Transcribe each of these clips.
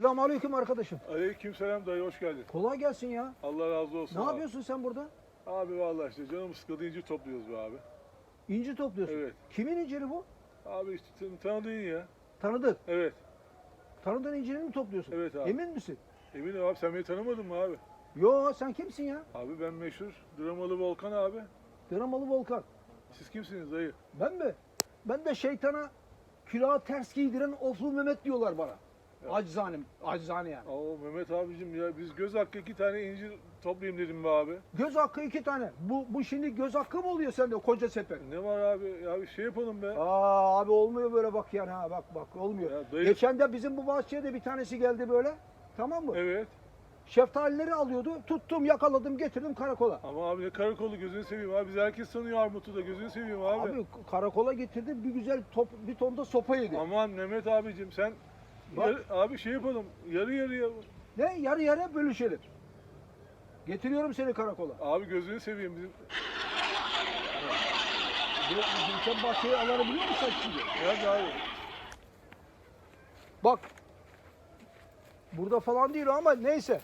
Selamünaleyküm arkadaşım. Aleykümselam dayı hoş geldin. Kolay gelsin ya. Allah razı olsun. Ne abi. yapıyorsun sen burada? Abi vallahi işte canım sıkıldı inci topluyoruz be abi. İnci topluyorsun. Evet. Kimin inciri bu? Abi işte tan- tanıdığın ya. Tanıdık. Evet. Tanıdığın incirini mi topluyorsun? Evet abi. Emin misin? Eminim abi sen beni tanımadın mı abi? Yo sen kimsin ya? Abi ben meşhur dramalı Volkan abi. Dramalı Volkan. Siz kimsiniz dayı? Ben mi? Ben de şeytana külahı ters giydiren Oflu Mehmet diyorlar bana. Ya. Acizane, acizane yani. Oo Mehmet abicim ya biz göz hakkı iki tane inci toplayayım dedim be abi. Göz hakkı iki tane. Bu, bu şimdi göz hakkı mı oluyor sende koca sepet? Ne var abi? Ya bir şey yapalım be. Aa abi olmuyor böyle bak yani ha bak bak olmuyor. Ya dayı- Geçen de bizim bu bahçeye de bir tanesi geldi böyle. Tamam mı? Evet. Şeftalileri alıyordu. Tuttum, yakaladım, getirdim karakola. Ama abi ne karakolu gözünü seveyim abi. Biz herkes tanıyor Armut'u da gözünü seveyim abi. Abi, karakola getirdim. Bir güzel top, bir ton da sopa yedi. Aman Mehmet abicim sen Bak. abi şey yapalım. Yarı yarıya Ne? Yarı yarıya bölüşelim. Getiriyorum seni karakola. Abi gözünü seveyim bizim. Gülşen bahçeyi alabiliyor musun sen şimdi? Nerede abi? Bak. Burada falan değil ama neyse.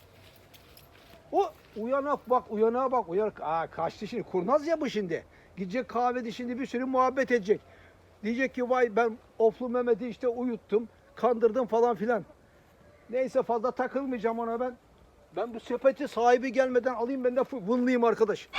O uyanak bak uyanağa bak uyanak. Aa kaçtı şimdi kurnaz ya bu şimdi. Gidecek kahvede şimdi bir sürü muhabbet edecek. Diyecek ki vay ben Oflu Mehmet'i işte uyuttum, kandırdım falan filan. Neyse fazla takılmayacağım ona ben. Ben bu sepeti sahibi gelmeden alayım ben de vınlayayım arkadaş.